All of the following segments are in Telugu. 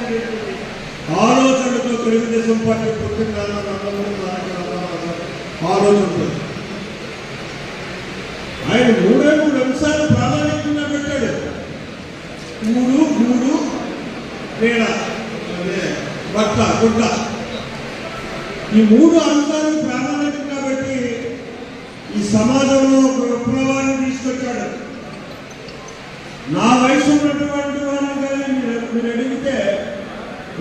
చేయాలనేటువంటి ఆలోచనతో తెలుగుదేశం పార్టీ పుట్టిందని ఆలోచనతో ఆయన మూడే మూడు అంశాలు ప్రాధాన్యతంగా పెట్టాడు. మూడు మూడు నీడ అదే గుడ్డ. ఈ మూడు అంశాలను ప్రాధాన్యతంగా పెట్టి ఈ సమాజంలో ఒక విప్లవాన్ని తీసుకొచ్చాడు. నా వయసు ఉన్నటువంటి వాడిని కానీ మీరు అడిగితే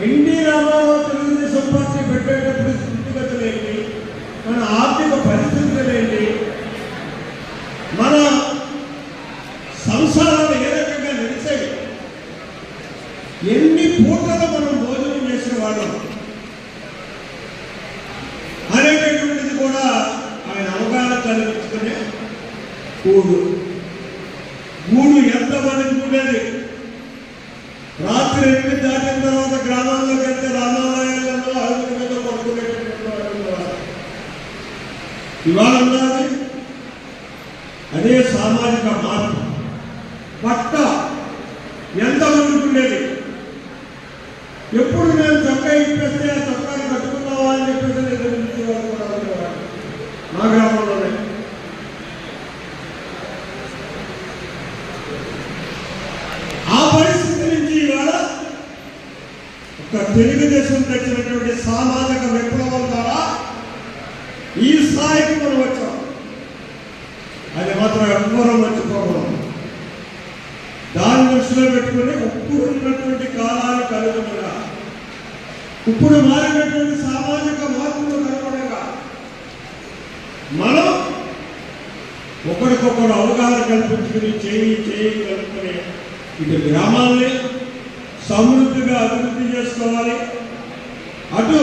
ఎన్టీ రామారావు తెలుగుదేశం పార్టీ పెట్టేటప్పుడు స్థితిగతులు ఏంటి? మన ఆర్థిక పరిస్థితులు ఏంటి? మన సంసారాలు ఏ రకంగా నిలిచాయి? ఎన్ని పూటలు మనం భోజనం చేసిన చేసేవాళ్ళం అనేటటువంటిది కూడా ఆయన అవగాహన కలిగించుకునే కూడు గూడు ఎంత మందికి ఉండేది రాత్రి ఎనిమిది దాటిన తర్వాత గ్రామాల్లోకి వెళ్తే రామాలయాలలో అరుగుల మీద పడుకునేటటువంటి వాళ్ళు ఉన్నారు. ఇవాళ ఉన్నది అదే సామాజిక మార్పు. పట్ట ఎంత మందికి ఉండేది ఎప్పుడు నేను చొక్కా ఇప్పేస్తే ఆ చొక్కాని కట్టుకున్నావా అని చెప్పేసి మా గ్రామంలోనే. ఆ పరిస్థితి నుంచి ఇవాళ ఒక తెలుగుదేశం తెచ్చినటువంటి సామాజిక విప్లవం ద్వారా ఈ స్థాయికి మనం వచ్చాం అది మాత్రం ఎవ్వరూ మర్చిపోకూడదు దాన్ని దృష్టిలో పెట్టుకుని ఇప్పుడు ఉన్నటువంటి కాలానికి కలుగుతుండగా ఇప్పుడు మారినటువంటి సామాజిక మార్పులు కనుగొనగా మనం ఒకరికొకరు అవగాహన కల్పించుకుని చేయి చేయి కలుపుకుని ఇటు గ్రామాల్ని సమృద్ధిగా అభివృద్ధి చేసుకోవాలి. అటు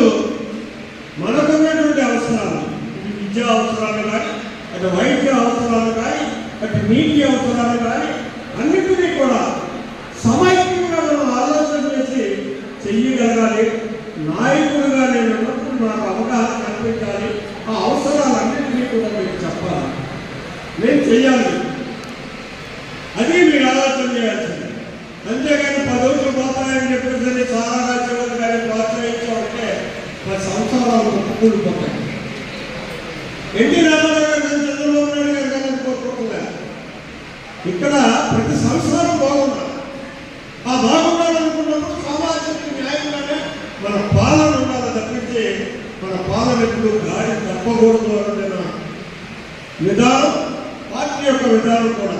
మనకున్నటువంటి అవసరాలు ఇటు విద్యా అవసరాలు కానీ అటు వైద్య అవసరాలు కానీ అటు నీటి అవసరాలు కానీ అన్నిటినీ కూడా సమైక్యంగా మనం ఆలోచన చేసి చెయ్యగలగాలి నాయకుడుగా నేను ఉన్నప్పుడు నాకు అవగాహన కల్పించాలి ఆ అవసరాలన్నింటినీ కూడా మీకు చెప్పాలి. నేను చెయ్యాలి. అది మీరు ఆలోచన చేయాల్సింది. అంతేగాని పది రోజులు పోతాయని చెప్పేసి చాలా చివరి కానీ ప్రోత్సహించామంటే పది సంవత్సరాలు కూలిపోతాయి ఎన్టీ రామారావు ఇక్కడ ప్రతి సంవత్సరం బాగున్నా ఆ బాగుండాలనుకున్నప్పుడు సామాజిక న్యాయంగానే మన పాలన ఉండాలి తప్పించి మన పాలన ఎప్పుడు గాడి తప్పకూడదు అనే విధానం పార్టీ యొక్క విధానం కూడా.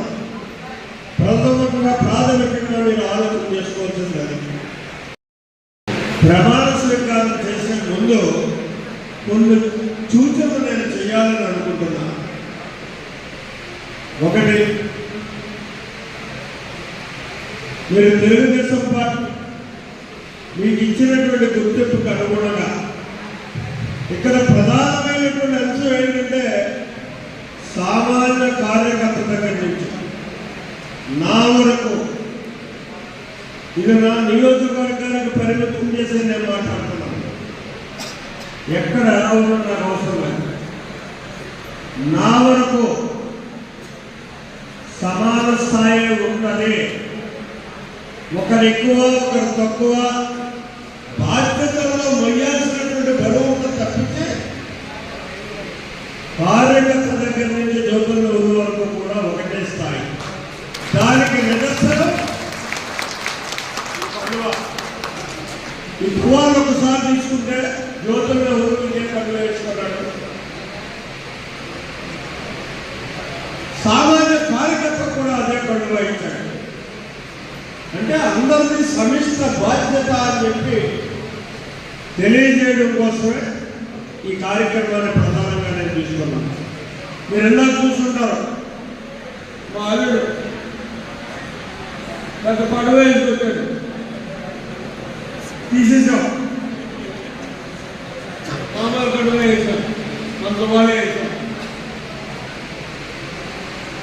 ప్రథమంగా ప్రాథమికంగా మీరు ఆలోచన చేసుకోవాల్సింది అది. ప్రమాణ స్వీకారం చేసే ముందు కొన్ని సూచనలు నేను చేయాలని అనుకుంటున్నాను. ఒకటి మీరు తెలుగుదేశం పార్టీ మీకు ఇచ్చినటువంటి గుర్తింపుకు అనుగుణంగా ఇక్కడ ప్రధానమైనటువంటి అంశం ఏంటంటే సామాన్య కార్యకర్త దగ్గర నుంచి నా వరకు ఇది నా నియోజకవర్గానికి పరిమితం చేసి నేను మాట్లాడుతున్నాను. ఎక్కడ ఎలా నాకు అవసరం లేదు. నా వరకు సమాన స్థాయి ఉన్నది ఒకరు ఎక్కువ ఒకరు తక్కువ బాధ్యతలలో మొయ్యాల్సినటువంటి గడువు తప్పితే కార్యకర్త దగ్గర నుంచి జోబుల్లో ఉన్న వరకు కూడా ఒకటే స్థాయి దానికి నిదర్శనం ఈ పండుగ. పువ్వాలు ఒకసారి తీసుకుంటే జ్యోతుల ఊరు ఇదే పండుగ వేసుకున్నాడు సామాన్య కార్యకర్త కూడా అదే పండుగ ఇచ్చాడు అంటే అందరిది సమిష్ట బాధ్యత అని చెప్పి తెలియజేయడం కోసమే ఈ కార్యక్రమాన్ని ప్రధానంగా నేను తీసుకున్నాను. మీరు ఎలా చూస్తుంటారు మా అల్లుడు గత పడవ వేసుకొచ్చాడు తీసేసాం మామూలు పడవ వేసాం అంత బాగా వేసాం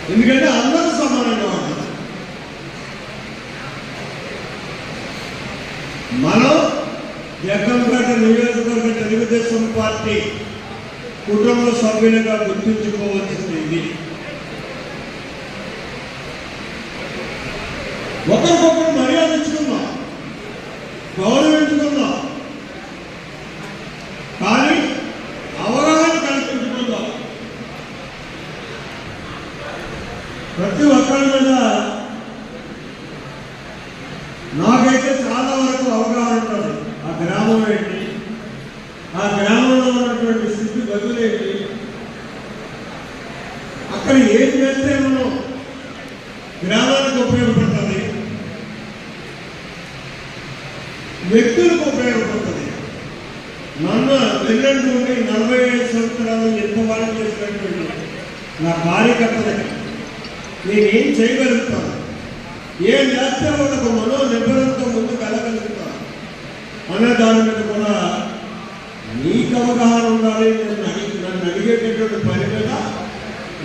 ఎందుకంటే తెలుగుదేశం పార్టీ కుటుంబ సభ్యులుగా గుర్తుంచుకోవాల్సింది ఇది. ఒకరికొకరు మర్యాద ఇచ్చుకున్నాం గౌరవించుకుందాం. కానీ అవగాహన కల్పించుకుందాం. ప్రతి ఒక్కరి మీద అక్కడ ఏం చేస్తే మనం గ్రామానికి ఉపయోగపడుతుంది? వ్యక్తులకు ఉపయోగపడుతుంది. నన్ను వెళ్ళండి నలభై ఐదు సంవత్సరాలు ఎక్కువ వాళ్ళు చేసినటువంటి నా కార్యకర్తలకి నేనేం చేయగలుగుతాను? ఏం చేస్తే వాళ్ళకు మనో నిబ్బరంతో ముందుకు వెళ్ళగలుగుతాను? అనే దాని మీద కూడా నీకు అవగాహన ఉండాలి నన్ను అడిగి నన్ను అడిగేటటువంటి పని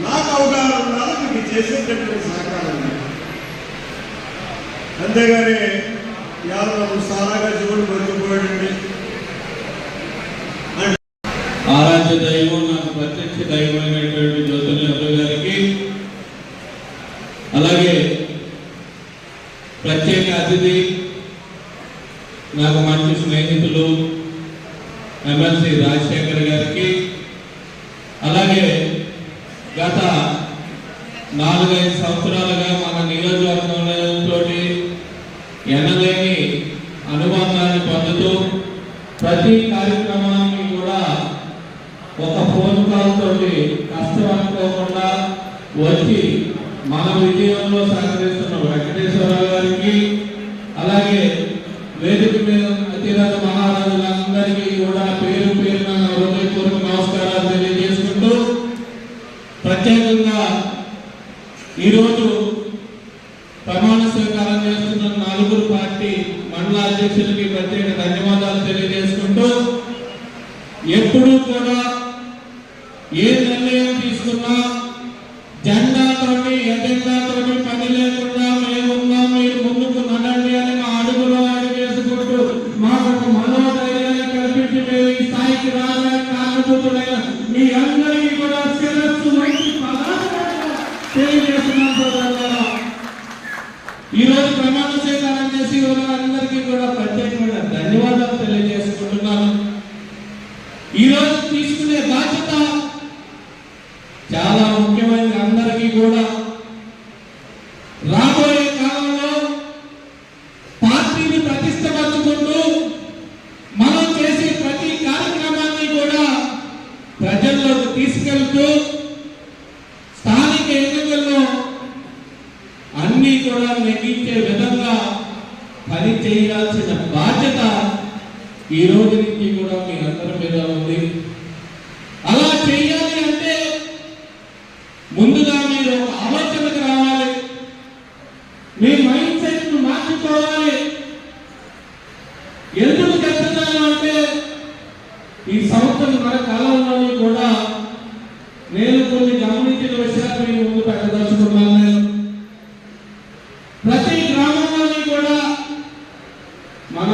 నాకు అవగాహన ఉండాలి మీకు చేసేటటువంటి సహకారం ఉండాలి. అంతేగాని యాదవ్ సారాగా శివుడు బతికిపోయాడండి ఆరాధ్య దైవం నాకు ప్రత్యక్ష దైవమైనటువంటి జ్యోతుల గారికి అలాగే ప్రత్యేక అతిథి నాకు మంచి స్నేహితులు ఎమ్మెల్సీ రాజశేఖర్ గారికి అలాగే గత నాలుగైదు సంవత్సరాలుగా మన నియోజకవర్గంలో ఎనలేని అనుబంధాన్ని పొందుతూ ప్రతి కార్యక్రమాన్ని కూడా ఒక ఫోన్ కాల్ తోటి కష్టం అనుకోకుండా వచ్చి మన విజయంలో సహకరిస్తున్న వెంకటేశ్వరరావు ఎప్పుడూ కూడా ఏ నిర్ణయం తీసుకున్నా జెండాతోటి ఎజెండాతోటి పని లేకుండా మేమున్నాం మీరు ముందుకు నడండి అని మా అడుగులో అడిగేసుకుంటూ మాకు ఒక మనోధైర్యాన్ని కల్పించి మేము ఈ స్థాయికి రావడానికి కారణభూతులైన మీ అందరికీ కూడా శిరస్సు వంటి తెలియజేస్తున్నాం సోదరులారా. ఈ రోజు ప్రమాణ స్వీకారం చేసి అందరికీ కూడా ప్రత్యేకమైన ధన్యవాదాలు తెలియజేసుకుంటున్నాను ఈ రోజు తీసుకునే బాధ్యత చాలా ముఖ్యమైనది అందరికీ కూడా రాబోయే కాలంలో పార్టీని ప్రతిష్టపరచుకుంటూ మనం చేసే ప్రతి కార్యక్రమాన్ని కూడా ప్రజల్లోకి తీసుకెళ్తూ స్థానిక ఎన్నికల్లో అన్ని కూడా నెగ్గించే విధంగా పని చేయాల్సిన బాధ్యత ఈ రోజు నుంచి కూడా మీ అందరి మీద ఉంది. తెలుసుకోవాలి ఎందుకు చెప్తున్నాను అంటే ఈ సంవత్సరంన్నర కాలంలోని కూడా నేను కొన్ని గమనించిన విషయాలు మీ ముందు పెట్టదలుచుకున్నాను. నేను ప్రతి గ్రామంలోని కూడా మన